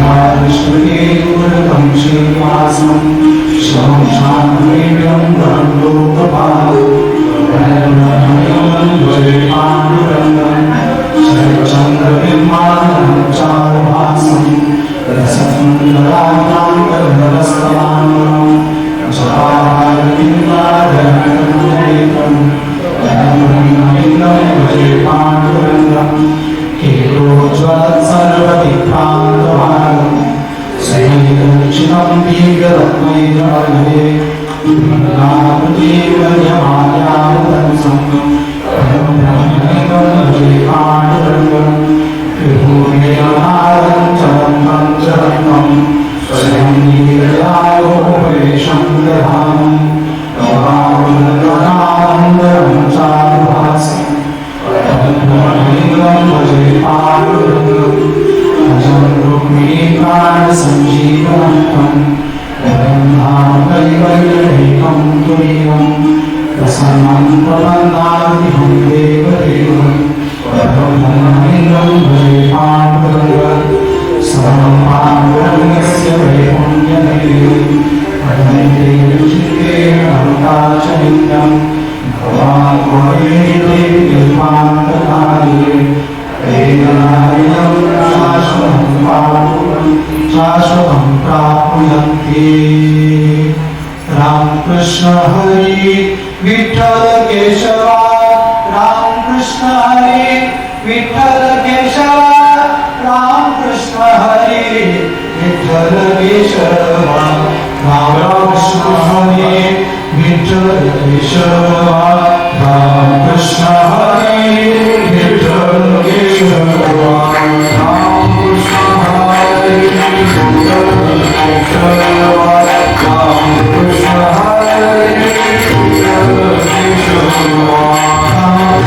长是一路灯青花丛，手长一柄短路的棒，来了一轮嘴巴的人，手长的兵马能照花丛，来生的来当的来死亡，让小孩明白人的美德。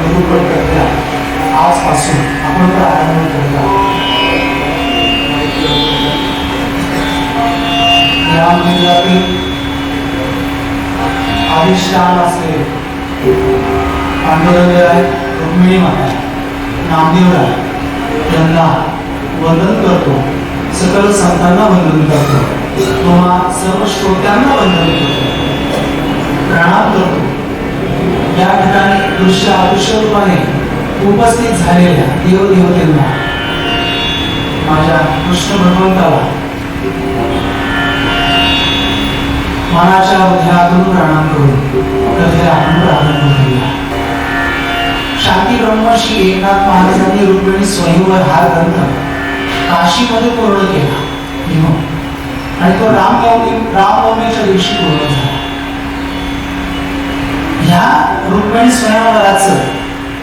निरूपण करत्या आजपासून आपण प्रारंभ करत आहोत या मंदिरातील अधिष्ठान असलेले पांडुरंग आहे रुक्मिणी माता आहे, नामदेव आहे यांना वंदन करतो सकल संतांना वंदन करतो किंवा सर्व श्रोत्यांना वंदन करतो प्रणाम करतो या ठिकाणी दृश्य अदृश्य उपस्थित झालेल्या देवदेवतेंना माझ्या कृष्ण भगवंताला मनाच्या हृदयातून प्रणाम करून कथेला प्रारंभ करूया शांती ब्रह्म श्री एकनाथ महाराजांनी रुक्मिणी स्वयंवर हा ग्रंथ काशीमध्ये पूर्ण केला. आणि तो रामनवमी रामनवमीच्या दिवशी पूर्ण झाला. ह्या रुक्मिणी स्वयंवराचं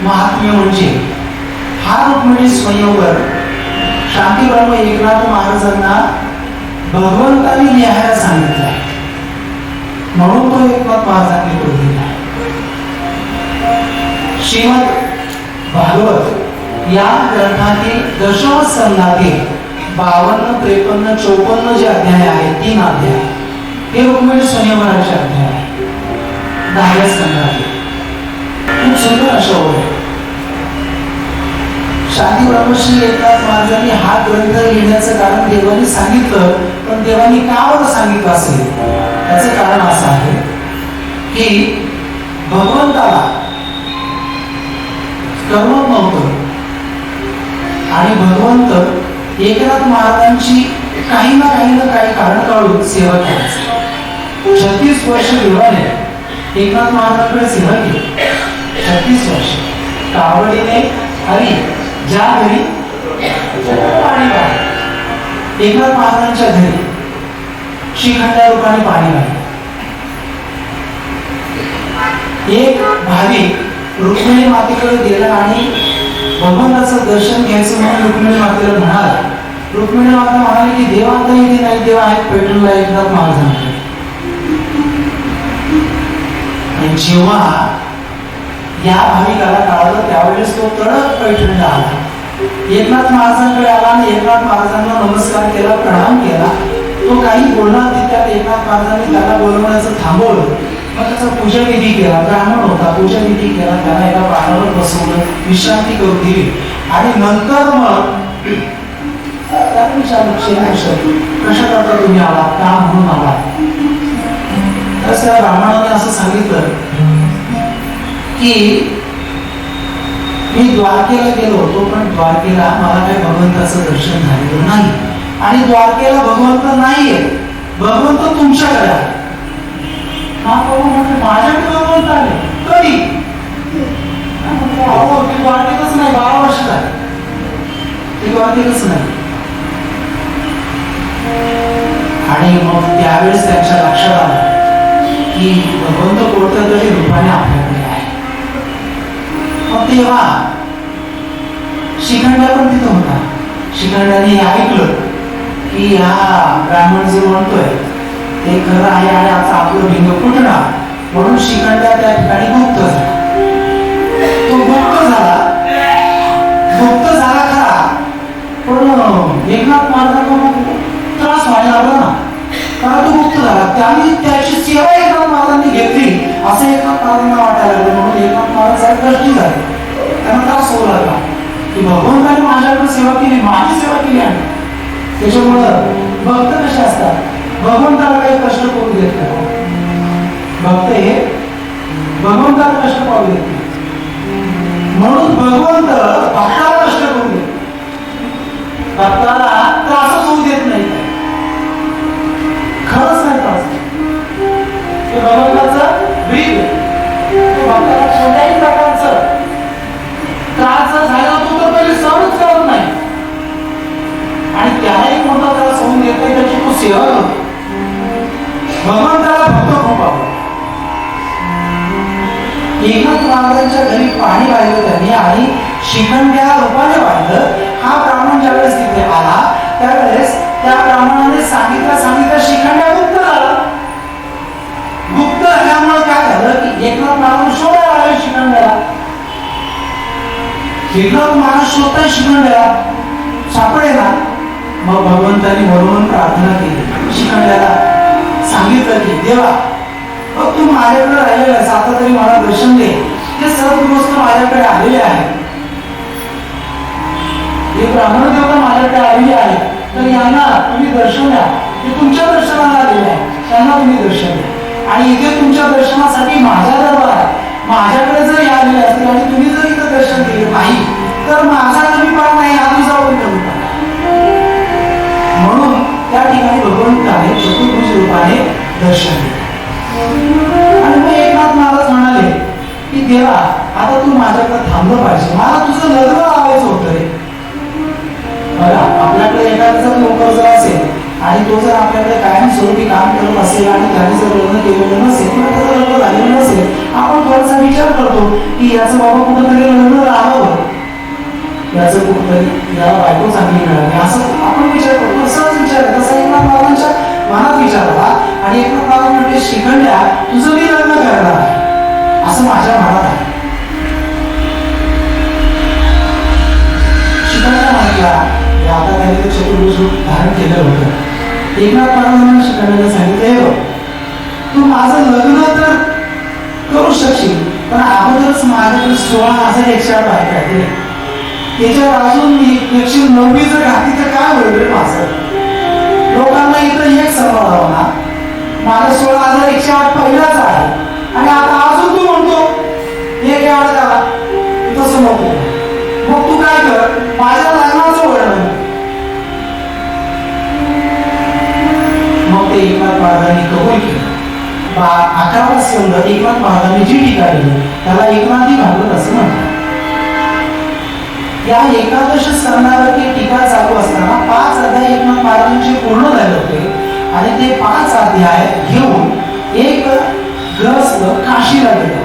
महात्म्य म्हणजे हा रुक्मिणी स्वयंवर शांती ब्रह्म एकनाथ महाराजांना भगवंतांनी लिहायला सांगितलं आहे. म्हणून तो एकनाथ महाराजांनी तो लिहिला आहे. श्रीमद भागवत या ग्रंथातील दशम संघातील बावन्न त्रेपन्न चौपन्न जे अध्याय आहेत तीन अध्याय हे रुक्मिणी स्वयंवराचे अध्याय आहे दहाव्या खूप सुंदर अशा ओळ शादी ब्रह्मश्री एकनाथ महाराजांनी हा ग्रंथ लिहिण्याचं कारण देवानी सांगितलं पण देवानी का बरं सांगितलं असेल त्याचं कारण असं आहे. की भगवंताला कर्म नव्हतं आणि भगवंत एकनाथ महाराजांची काही ना काही ना काही कारण काढून सेवा करायची छत्तीस वर्ष देवाने एकनाथ महाराजांकडे सिंह गेले. छत्तीस वर्ष. कावडीने हरी ज्या घरी पाणी वाहे एकनाथ महाराजांच्या घरी श्रीखंडा रूपाने पाणी वाहे एक भाविक रुक्मिणी मातेकडे गेला आणि भगवंताचं दर्शन घ्यायचं म्हणून रुक्मिणी मातेला म्हणाला रुक्मिणी माता म्हणाली की देवा आता इथे नाही देवा आहेत पेट्रोलला एकनाथ महाराजांकडे आणि जेव्हा या भाविकाला कळालं त्यावेळेस तो तडक पैठण आला. एकनाथ महाराजांकडे आला आणि एकनाथ महाराजांना नमस्कार केला प्रणाम केला. तो काही बोलणार तितक्यात एकनाथ महाराजांनी त्याला बोलवण्याचं थांबवलं. मग त्याचा पूजा विधी केला ब्राह्मण होता पूजा विधी केला त्याला एका पानावर बसवलं विश्रांती करून दिली. आणि नंतर मग त्याला विचारलं "क्षेमेश्वर, कशा करता तुम्ही आला का म्हणून आला तर त्या ब्राह्मणाने असं सांगितलं की मी द्वारकेला गेलो होतो पण द्वारकेला मला काही भगवंताचं दर्शन झालेलं नाही. आणि द्वारकेला भगवंत नाहीये. भगवंत तुमच्याकडे आहे. महाप्रभू म्हटले माझ्याकडे भगवंत आले कधी ते द्वारकेतच नाही बारा वर्ष झाले ते द्वारकेतच नाही. आणि मग त्यावेळेस त्यांच्या लक्षात आलं की भगवंत कोणत्या तरी रूपाने आपल्याकडे आहे. मग तेव्हा शिखंडा पण तिथं होता. शिखंडाने ऐकलं की हा ब्राह्मण जे म्हणतोय ते खरं आहे आणि आता आपलं भिंग फुटणार. म्हणून शिखंडा त्या ठिकाणी गुप्त झाला. तो गुप्त झाला. गुप्त झाला खरा. पण एकनाथ महाराजांना त्रास व्हायला लागला ना. कारण तो मुक्त झाला त्याने त्याची सेवा एका महाराजांनी घेतली असं एका महाराजांना वाटायला लागलं म्हणून एका महाराज जरा कष्टी झाले त्यांना त्रास होऊ लागला की भगवंताने माझ्याकडे सेवा केली माझी सेवा केली आहे त्याच्यामुळं भक्त कसे असतात भगवंताला काही कष्ट करून देत नाही भक्त हे भगवंताला कष्ट पाहू देत नाही म्हणून भगवंत भक्ताला कष्ट करून देत. भक्ताला त्रासच होऊन देत नाही त्याची तो सेवा करतो भगवंताला भक्त खूप आवडतो एकनाथ महाराजांच्या घरी पाणी वाहिलं त्यांनी आणि शिखंड्या रूपाने वाढलं हा ब्राह्मण ज्यावेळेस तिथे आला त्यावेळेस त्या ब्राह्मणाने सांगितलं सांगितलं शिखंड्या गुप्त झाला गुप्त झाल्यामुळे काय झालं की एकनाथ महाराज शोधायला लागले शिखंड्याला एकनाथ महाराज शोधताय शिखंड्याला सापडे ना मग भगवंतानी म्हणून प्रार्थना केली. शिखंड्याला सांगितलं की देवा मग तू माझ्याकडे राहिलेला आहेस. आता तरी मला दर्शन दे. ते सर्व गोष्ट माझ्याकडे आलेले आहे हे ब्राह्मण देवता माझ्याकडे आलेली आहे. तर यांना तुम्ही दर्शन द्या. ते तुमच्या दर्शनाला आलेले आहे. त्यांना तुम्ही दर्शन द्या. आणि इथे तुमच्या दर्शनासाठी माझ्या दरबार माझ्याकडे जर आलेले असतील आणि तुम्ही जर इथं दर्शन दिले नाही तर माझा कमी पाठ नाही. आधी जाऊन पण त्या ठिकाणी भगवंताने चतुर्भुज रूपाने दर्शन. दिले आणि मग एकनाथ महाराज म्हणाले की देवा आता तू माझ्याकडे थांबलं पाहिजे. मला तुझं लग्न लावायचं होतं रे. मला आपल्याकडे एखादा जर नोकर जर असेल आणि तो जर आपल्याकडे कायम स्वरूपी काम करत असेल आणि त्याने जर लग्न केलेलं नसेल किंवा त्याचं लग्न झालेलं नसेल आपण थोडासा विचार करतो की याचं बाबा कुठंतरी लग्न राहावं याचं कुठंतरी याला बायको चांगली मिळावी असं आपण विचार करतो. तसाच विचार आहे. तसा एकनाथ बाबांच्या मनात विचार आला आणि एकनाथ बाबा म्हणजे शिकंड्या तुझं मी लग्न करणार असं माझ्या मनात आहे. शिकंड्या म्हटला हे आता त्याने ते चतुर्भुज धारण केलं होतं. एकनाथ महाराजांना शिकंड्याला सांगितलं "हे बघ, तू माझं लग्न तर करू शकशील पण अगोदरच माझ्याकडे सोळा हजार एकशे आठ बायका त्याच्यात त्याच्यावर अजून मी एकशे नव्वद जर घातली तर काय होईल रे माझं? लोकांना इथं एक सभा हो ना. माझं सोळा हजार एकशे आठ पहिलाच आहे. आणि आता अजून तू म्हणतो एक आठ झाला तसं नको मग तू काय कर? माझ्या लग्नाचं वर्णन मग ते एकनाथ महाराजांनी कबूल केलं. बा अकरावा स्कंद एकनाथ महाराजांनी जी टीका केली त्याला एकनाथी भागवत असं म्हणतात. या एकादश स्कंदावरती टीका चालू असताना पाच अध्याय एकनाथ महाराजांचे पूर्ण झाले होते. आणि ते पाच अध्याय घेऊन एक ग्रस्त काशीला गेला.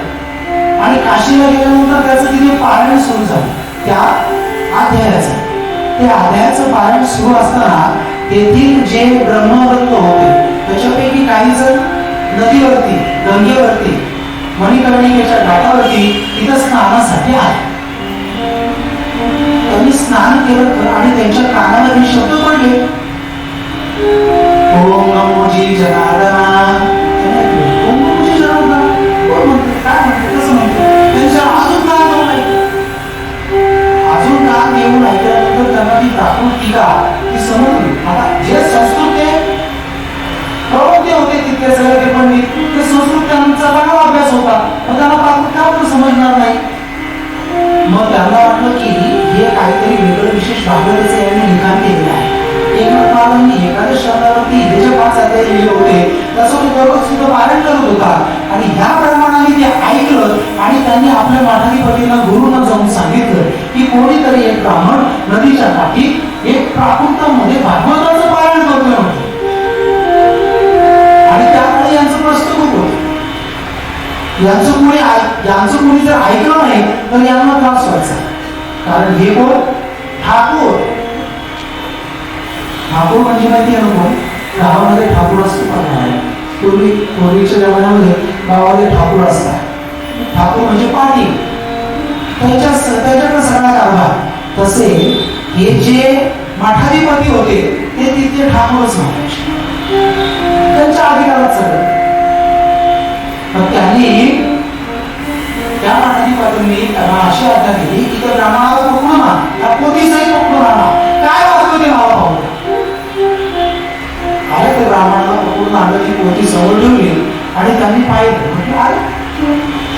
आणि काशीला गेल्यानंतर त्याचं तिथे पारायण सुरू झालं. त्या अध्यायाचं. ते अध्यायाचं पारायण सुरू असताना तेथील जे ब्रह्मवृत्त होते त्याच्यापैकी काही जण नदीवरती गंगेवरती मणिकर्णिकेच्या घाटावरती तिथं स्नानासाठी आहे त्यांनी स्नान केलं आणि त्यांच्या कानावर हे शब्द पडले ओम नमो जी जनार्दना त्यांनी ओम नमो जनार्दना कोण म्हणते? काय म्हणते? कसं म्हणते. त्यांच्या अजून कान देऊन नाही? अजून कान देऊन ऐकल्यानंतर त्यांना ती प्राकृत ती समजली. आता जे संस्कृत ते प्रवृत्ती होते. हे जे मठाधिपती होते ते तिथे ठाकूरच म्हणायचे त्यांच्या अधिकारात सगळं. मग त्यांनी त्या मठाधिपतींनी त्यांना अशी आज्ञा दिली की त्या ब्राह्मणाला पकडून आणा त्या पोतीसही पकडून आणा काय वाचतो ते मला पाहू अरे ते ब्राह्मणाला पकडून आणलं ती पोती जवळ ठेवली आणि त्यांनी पाहिलं. म्हटलं अरे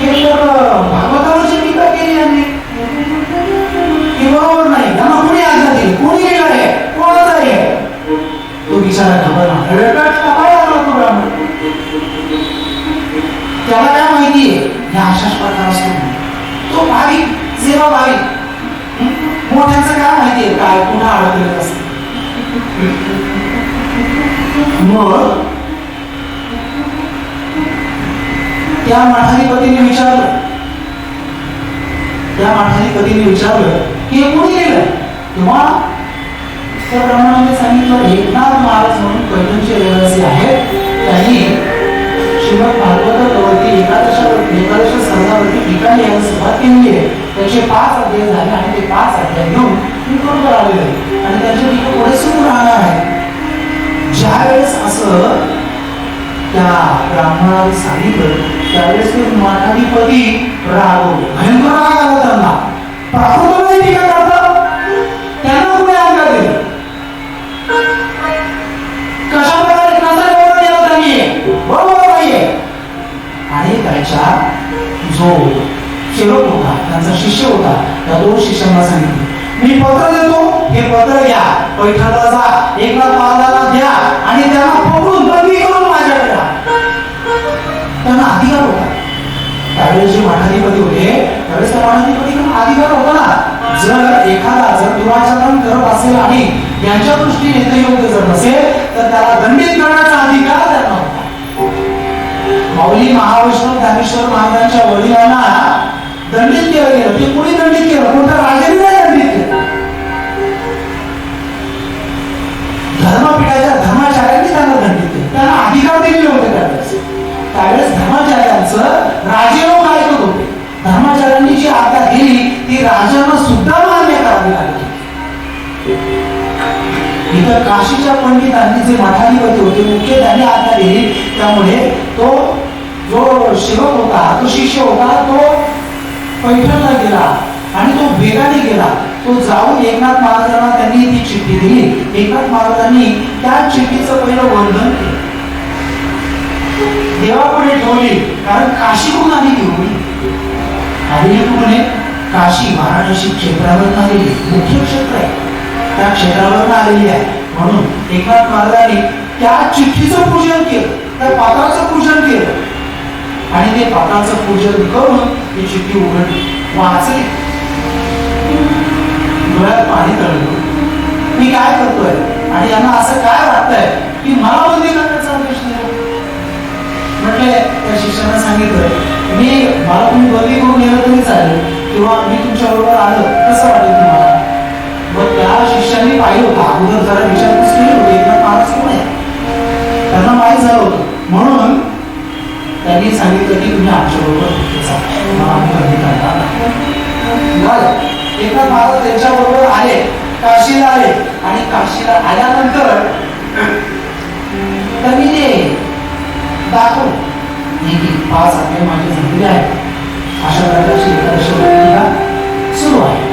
हे तर भागवतावरची टीका केली यांनी तो घाबरला रडत का आला तो ब्राह्मण त्याला काय माहितीये या अशाच प्रकार असतो तो भाविक सेवा भाविक हं? मोठ्याचं काय माहितीये काय कुठं अडकलेलं असत मग त्या मठाधिपतीने विचारलं त्या मठाधिपतीने विचारलं की हे कोणी केलं किंवा त्या ब्राह्मणाने सांगितलं एकनाथ महाराज म्हणून पैठणचे रहिवासी आहेत. त्यांनी श्रीमद भागवतावरती एकादशावरती एकादश स्कंदावरती टीका लिहायला सुरुवात केली आहे. त्याचे पाच अध्याय झाले आणि ते पाच अध्याय घेऊन मी बरोबर आलेलो आहे आणि त्याच्या टीका पुढे सुरू राहणार आहे? ज्या वेळेस असं त्या ब्राह्मणाने सांगितलं त्यावेळेस ते मठाधिपती राग भयंकर राग आला त्यांना. प्राकृतमध्ये टीका करतात कशा प्रकारे कसा व्यवहार केला त्यांनी बरोबर नाहीये आणि त्याच्या जो सेवक होता त्यांचा शिष्य होता त्या दोन शिष्यांना सांगितलं मी पत्र देतो हे पत्र घ्या पैठणला जा एकनाथ महाराजांना द्या आणि त्यांना पकडून बंदी करून माझ्याकडे त्यांना अधिकार होता त्यावेळेस जे मठाधिपती होते त्यावेळेस त्या मठाधिपतीकडे अधिकार होता ना. जर एखादा जर दुराचरण करत असेल आणि यांच्या दृष्टीने ते योग्य जर नसेल तर त्याला दंडित करण्याचा अधिकार त्यांना माऊली महावैष्णव ज्ञानेश्वर महाराजांच्या वडिलांना दंडित केलं गेलं. ते कुणी दंडित केलं? कोणत्या राजाने नाही दंडित केलं? धर्मपीठाच्या धर्माचार्यांनी त्यांना दंडित केलं. त्यांना अधिकार दिलेले होते त्यावेळेस त्यावेळेस धर्माचार्यांचं राजे लोक ऐकत होते? धर्माचार्यांनी जी आज्ञा दिली ती राजांना सुद्धा मान्य करावी लागली इथं काशीच्या पंडितांनी जे मठाधिपती होते मुख्य त्यांनी आज्ञा दिली त्यामुळे तो जो सेवक होता तो शिष्य होता तो पैठणला गेला आणि तो वेगाने गेला. तो जाऊन एकनाथ महाराजांना त्यांनी ती चिठ्ठी दिली. एकनाथ महाराजांनी त्या चिठ्ठीचं पहिलं वर्णन केलं. देवापुढे ठेवली कारण काशीहून आली ती होती आलेली काशी वाराणसी क्षेत्रावर आलेली मुख्य क्षेत्र आहे. त्या क्षेत्रावर आलेली आहे. म्हणून एकनाथ महाराजांनी त्या चिठ्ठीचं पूजन केलं त्या पात्राचं पूजन केलं. आणि ते पात्राचं पूजन करून ती चिठ्ठी उघडली वाचली. डोळ्यात पाणी तळलं. मी काय करतोय? आणि यांना असं काय वाटतंय की मला बंदी करण्याचा प्रश्न आहे? म्हटले त्या शिक्षकांना सांगितलं मी मला तुम्ही बदली करून गेलं तरी चालेल किंवा मी तुमच्या बरोबर आलं कसं वाटेल तुम्हाला मग त्या शिष्यांनी पाहिलं होतं अगोदर जरा विचारपूस केली होती एकदा पाच कोण आहे त्यांना माहीत झालं होतं. म्हणून त्यांनी सांगितलं की तुम्ही आमच्या बरोबर एकदा एकनाथ महाराज त्यांच्या बरोबर आले काशीला आले आणि काशीला आल्यानंतर त्यांनी ते दाखव. हे पाच अध्याय माझे झालेले आहेत अशा प्रकारची एकादशी सुरू आहे.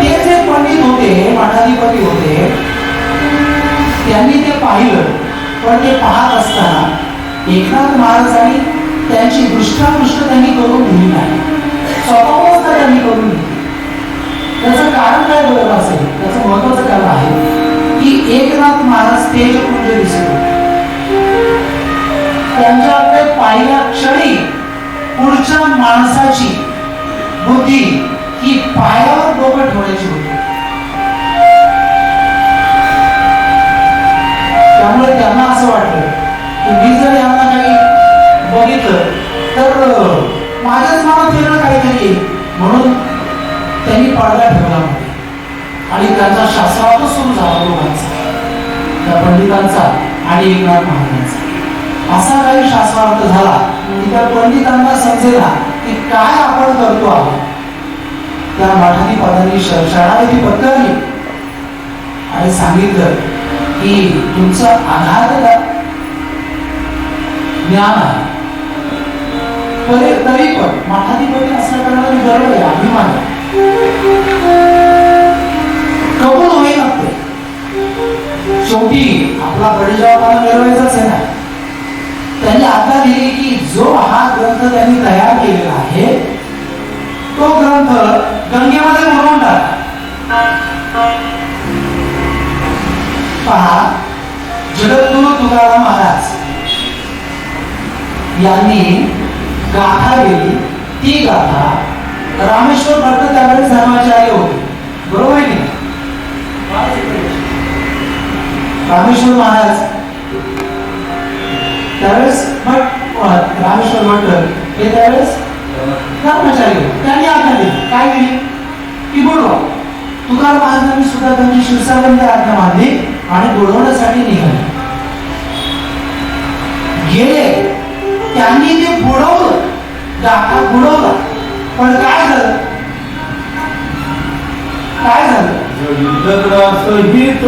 ते जे पंडित होते मठाधिपती होते. त्यांनी ते पाहिलं पण ते पाहत असताना एकनाथ महाराजांनी त्यांची दृष्टापृष्ट त्यांनी करून दिली नाही. स्वतःवस्था त्यांनी करून दिली. त्याचं कारण काय बरोबर असेल? त्याचं महत्वाचं कारण आहे की एकनाथ महाराज तेज म्हणजे दिसत. होते त्यांच्याकडे पाहिल्या क्षणी पुढच्या माणसाची बुद्धी ही पायावर डोकं ठेवायची होती. त्यामुळे त्यांना असं वाटलं की मी जर यांना काही बघितलं तर माझ्याच मनात येणार काहीतरी. येईल म्हणून त्यांनी पडदा ठेवला आणि त्यांचा शास्त्रार्थ सुरू झाला लोकांचा त्या पंडितांचा आणि एकनाथ महाराजांचा. असा काही शास्त्रार्थ झाला की त्या पंडितांना समजेना की काय आपण करतो आहोत. त्या मठानी पदानी शरणागती पत्करली. आणि सांगितलं की तुमचं आधार ज्ञान आहे. तरी तरी पण मठाधिपती असल्या कारणाने गर्व आहे अभिमान कबूल होईल लागते शेवटी आपला बळीजबाबाला गरवायचाच आहे ना. आता आज्ञा दिली की जो हा ग्रंथ त्यांनी तयार केलेला आहे तो ग्रंथ गंगेमध्ये बुडवून टाका पहा जगद्गुरु तुकाराम महाराज यांनी गाथा लिहिली ती गाथा रामेश्वर भक्त त्यावेळेस धर्माचार्य होते. बरोबर आहे की रामेश्वर महाराज त्यावेळेस भट रामेश्वर भट्ट हे त्यावेळेस कर्मचारी त्यांनी आज्ञा दिली काय दिली की बोलवा तुकाराम महाराजांनी सुद्धा त्यांची शिरसाबंदी आज्ञा मानली आणि बोलवण्यासाठी निघाले गेले त्यांनी ते बुडवलं गाठा बुडवला पण काय झालं काय झालं संगीत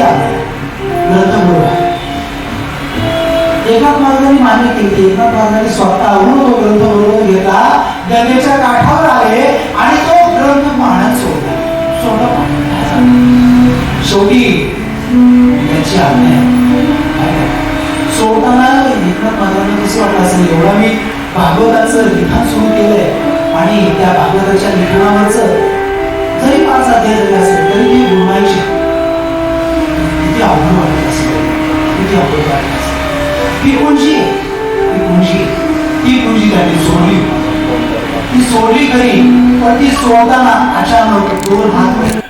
ग्रंथ मान्य केली एकनाथ महाराजांनी स्वतःहून तो ग्रंथ बरोबर घेतला. गंगेच्या काठावर आले आणि तो ग्रंथ पाण्यात सोडला. सोडला शेवटी त्याची आज्ञा सोडताना कसं वाटलं असेल? एवढा मी भागवताचं लिखाण सुरू केलंय. आणि त्या भागवताच्या लिखाणावरच जरी पाच अध्याय जरी असेल तरी मी गुरुमाईची किती अवघड वाटत असेल किती अवघड वाटत असेल ती कोणची ती कोणची ती कोणची त्यांनी सोडली ती सोडली खरी पण ती सोडताना अचानक दोन हात.